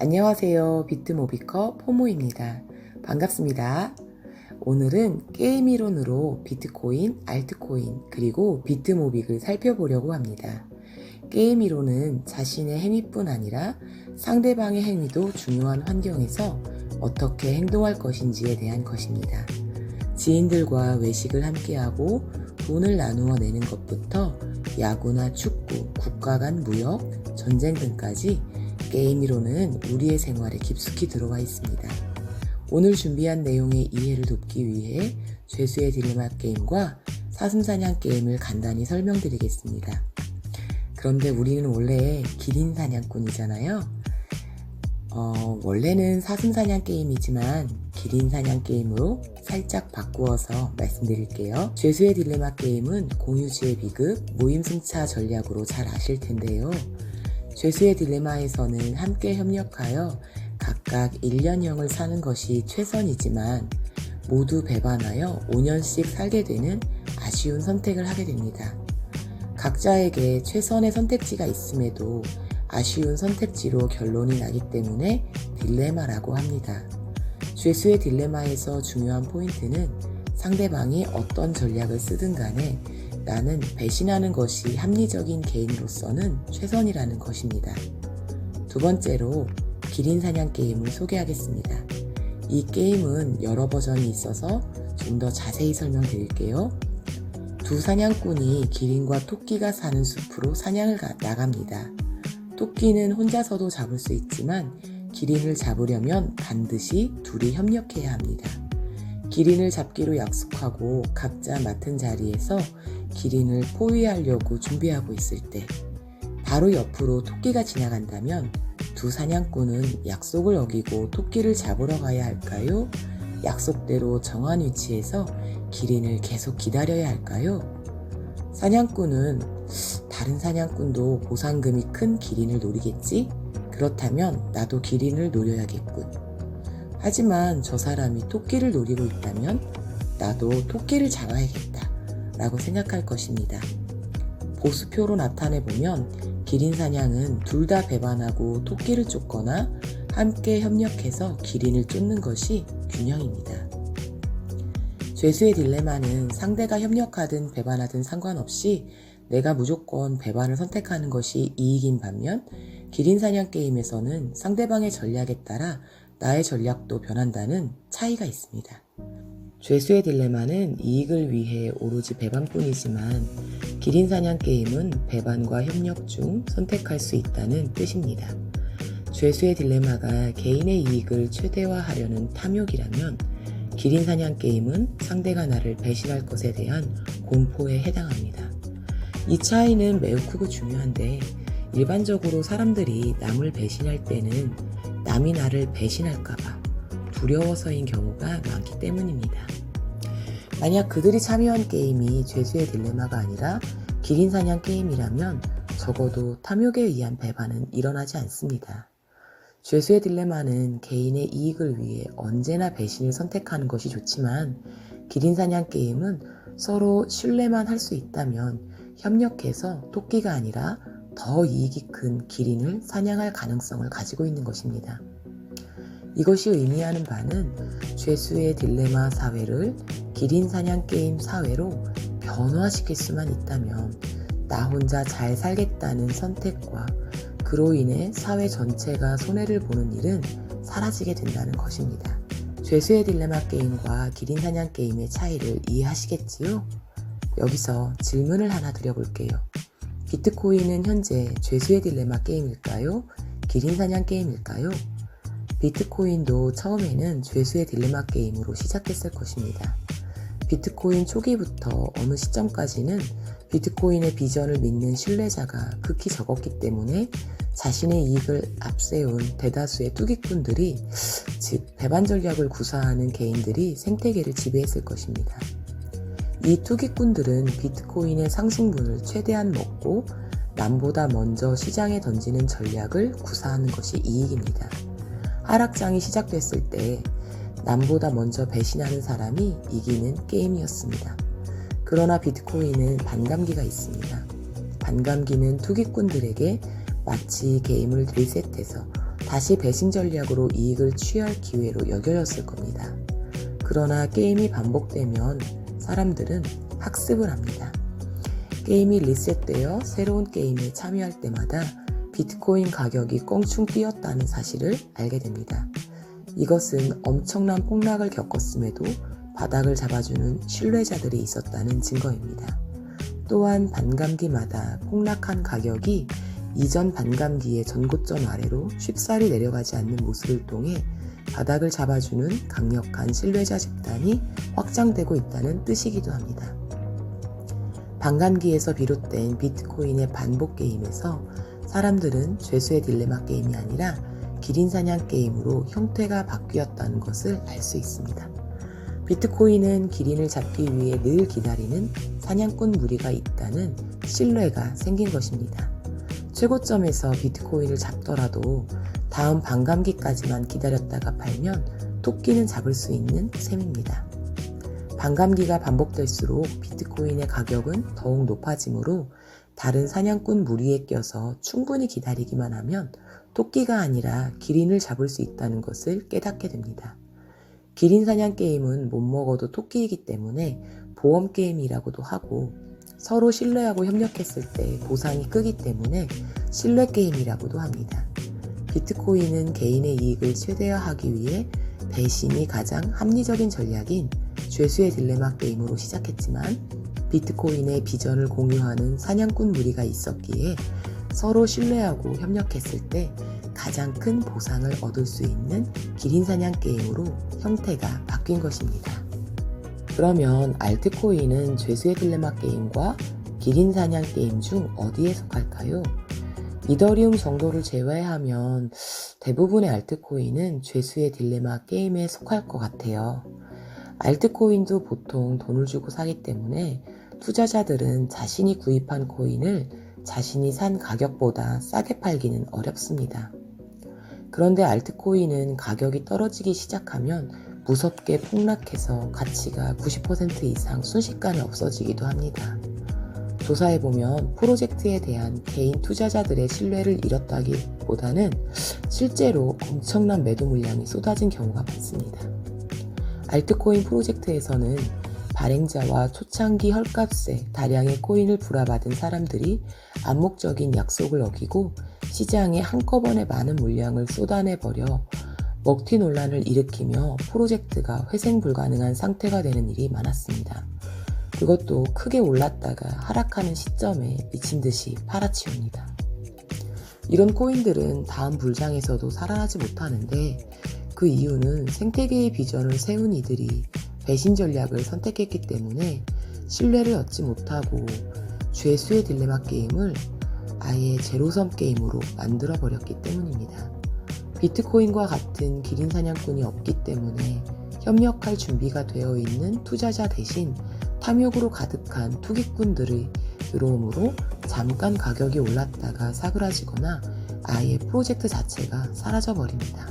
안녕하세요. 비트모비커 포모입니다. 반갑습니다. 오늘은 게임 이론으로 비트코인, 알트코인, 그리고 비트모빅을 살펴보려고 합니다. 게임 이론은 자신의 행위뿐 아니라 상대방의 행위도 중요한 환경에서 어떻게 행동할 것인지에 대한 것입니다. 지인들과 외식을 함께하고 돈을 나누어 내는 것부터 야구나 축구, 국가 간 무역, 전쟁 등까지 게임 이론은 우리의 생활에 깊숙이 들어와 있습니다. 오늘 준비한 내용의 이해를 돕기 위해 죄수의 딜레마 게임과 사슴사냥 게임을 간단히 설명드리겠습니다. 그런데 우리는 원래 기린 사냥꾼이잖아요. 어, 원래는 사슴사냥 게임이지만 기린 사냥 게임으로 살짝 바꾸어서 말씀드릴게요. 죄수의 딜레마 게임은 공유지의 비극, 모임 승차 전략으로 잘 아실 텐데요. 죄수의 딜레마에서는 함께 협력하여 각각 1년형을 사는 것이 최선이지만 모두 배반하여 5년씩 살게 되는 아쉬운 선택을 하게 됩니다. 각자에게 최선의 선택지가 있음에도 아쉬운 선택지로 결론이 나기 때문에 딜레마라고 합니다. 죄수의 딜레마에서 중요한 포인트는 상대방이 어떤 전략을 쓰든 간에 나는 배신하는 것이 합리적인 개인으로서는 최선이라는 것입니다. 두 번째로 기린 사냥 게임을 소개하겠습니다. 이 게임은 여러 버전이 있어서 좀 더 자세히 설명드릴게요. 두 사냥꾼이 기린과 토끼가 사는 숲으로 사냥을 가- 나갑니다. 토끼는 혼자서도 잡을 수 있지만 기린을 잡으려면 반드시 둘이 협력해야 합니다. 기린을 잡기로 약속하고 각자 맡은 자리에서 기린을 포위하려고 준비하고 있을 때 바로 옆으로 토끼가 지나간다면 두 사냥꾼은 약속을 어기고 토끼를 잡으러 가야 할까요? 약속대로 정한 위치에서 기린을 계속 기다려야 할까요? 사냥꾼은 다른 사냥꾼도 보상금이 큰 기린을 노리겠지? 그렇다면 나도 기린을 노려야겠군. 하지만 저 사람이 토끼를 노리고 있다면 나도 토끼를 잡아야겠다. 라고 생각할 것입니다. 보수표로 나타내 보면 기린 사냥은 둘 다 배반하고 토끼를 쫓거나 함께 협력해서 기린을 쫓는 것이 균형입니다. 죄수의 딜레마는 상대가 협력하든 배반하든 상관없이 내가 무조건 배반을 선택하는 것이 이익인 반면 기린 사냥 게임에서는 상대방의 전략에 따라 나의 전략도 변한다는 차이가 있습니다. 죄수의 딜레마는 이익을 위해 오로지 배반뿐이지만 기린 사냥 게임은 배반과 협력 중 선택할 수 있다는 뜻입니다. 죄수의 딜레마가 개인의 이익을 최대화하려는 탐욕이라면 기린 사냥 게임은 상대가 나를 배신할 것에 대한 공포에 해당합니다. 이 차이는 매우 크고 중요한데 일반적으로 사람들이 남을 배신할 때는 남이 나를 배신할까봐 두려워서인 경우가 많기 때문입니다. 만약 그들이 참여한 게임이 죄수의 딜레마가 아니라 기린 사냥 게임이라면 적어도 탐욕에 의한 배반은 일어나지 않습니다. 죄수의 딜레마는 개인의 이익을 위해 언제나 배신을 선택하는 것이 좋지만 기린 사냥 게임은 서로 신뢰만 할 수 있다면 협력해서 토끼가 아니라 더 이익이 큰 기린을 사냥할 가능성을 가지고 있는 것입니다. 이것이 의미하는 바는 죄수의 딜레마 사회를 기린 사냥 게임 사회로 변화시킬 수만 있다면 나 혼자 잘 살겠다는 선택과 그로 인해 사회 전체가 손해를 보는 일은 사라지게 된다는 것입니다. 죄수의 딜레마 게임과 기린 사냥 게임의 차이를 이해하시겠지요? 여기서 질문을 하나 드려볼게요. 비트코인은 현재 죄수의 딜레마 게임일까요? 기린 사냥 게임일까요? 비트코인도 처음에는 죄수의 딜레마 게임으로 시작했을 것입니다. 비트코인 초기부터 어느 시점까지는 비트코인의 비전을 믿는 신뢰자가 극히 적었기 때문에 자신의 이익을 앞세운 대다수의 투기꾼들이 즉 배반 전략을 구사하는 개인들이 생태계를 지배했을 것입니다. 이 투기꾼들은 비트코인의 상승분을 최대한 먹고 남보다 먼저 시장에 던지는 전략을 구사하는 것이 이익입니다. 하락장이 시작됐을 때 남보다 먼저 배신하는 사람이 이기는 게임이었습니다. 그러나 비트코인은 반감기가 있습니다. 반감기는 투기꾼들에게 마치 게임을 리셋해서 다시 배신 전략으로 이익을 취할 기회로 여겨졌을 겁니다. 그러나 게임이 반복되면 사람들은 학습을 합니다. 게임이 리셋되어 새로운 게임에 참여할 때마다 비트코인 가격이 껑충 뛰었다는 사실을 알게 됩니다. 이것은 엄청난 폭락을 겪었음에도 바닥을 잡아주는 신뢰자들이 있었다는 증거입니다. 또한 반감기마다 폭락한 가격이 이전 반감기의 전고점 아래로 쉽사리 내려가지 않는 모습을 통해 바닥을 잡아주는 강력한 신뢰자 집단이 확장되고 있다는 뜻이기도 합니다. 반감기에서 비롯된 비트코인의 반복 게임에서 사람들은 죄수의 딜레마 게임이 아니라 기린 사냥 게임으로 형태가 바뀌었다는 것을 알 수 있습니다. 비트코인은 기린을 잡기 위해 늘 기다리는 사냥꾼 무리가 있다는 신뢰가 생긴 것입니다. 최고점에서 비트코인을 잡더라도 다음 반감기까지만 기다렸다가 팔면 토끼는 잡을 수 있는 셈입니다. 반감기가 반복될수록 비트코인의 가격은 더욱 높아지므로 다른 사냥꾼 무리에 껴서 충분히 기다리기만 하면 토끼가 아니라 기린을 잡을 수 있다는 것을 깨닫게 됩니다. 기린 사냥 게임은 못 먹어도 토끼이기 때문에 보험 게임이라고도 하고 서로 신뢰하고 협력했을 때 보상이 크기 때문에 신뢰 게임이라고도 합니다. 비트코인은 개인의 이익을 최대화하기 위해 배신이 가장 합리적인 전략인 죄수의 딜레마 게임으로 시작했지만 비트코인의 비전을 공유하는 사냥꾼 무리가 있었기에 서로 신뢰하고 협력했을 때 가장 큰 보상을 얻을 수 있는 기린 사냥 게임으로 형태가 바뀐 것입니다. 그러면 알트코인은 죄수의 딜레마 게임과 기린 사냥 게임 중 어디에 속할까요? 이더리움 정도를 제외하면 대부분의 알트코인은 죄수의 딜레마 게임에 속할 것 같아요. 알트코인도 보통 돈을 주고 사기 때문에 투자자들은 자신이 구입한 코인을 자신이 산 가격보다 싸게 팔기는 어렵습니다. 그런데 알트코인은 가격이 떨어지기 시작하면 무섭게 폭락해서 가치가 90% 이상 순식간에 없어지기도 합니다. 조사해보면 프로젝트에 대한 개인 투자자들의 신뢰를 잃었다기보다는 실제로 엄청난 매도 물량이 쏟아진 경우가 많습니다. 알트코인 프로젝트에서는 발행자와 초창기 헐값에 다량의 코인을 불화받은 사람들이 암묵적인 약속을 어기고 시장에 한꺼번에 많은 물량을 쏟아내버려 먹튀 논란을 일으키며 프로젝트가 회생 불가능한 상태가 되는 일이 많았습니다. 그것도 크게 올랐다가 하락하는 시점에 미친 듯이 팔아치웁니다. 이런 코인들은 다음 불장에서도 살아나지 못하는데 그 이유는 생태계의 비전을 세운 이들이 배신 전략을 선택했기 때문에 신뢰를 얻지 못하고 죄수의 딜레마 게임을 아예 제로섬 게임으로 만들어 버렸기 때문입니다. 비트코인과 같은 기린 사냥꾼이 없기 때문에 협력할 준비가 되어 있는 투자자 대신 탐욕으로 가득한 투기꾼들이 들어오므로 잠깐 가격이 올랐다가 사그라지거나 아예 프로젝트 자체가 사라져 버립니다.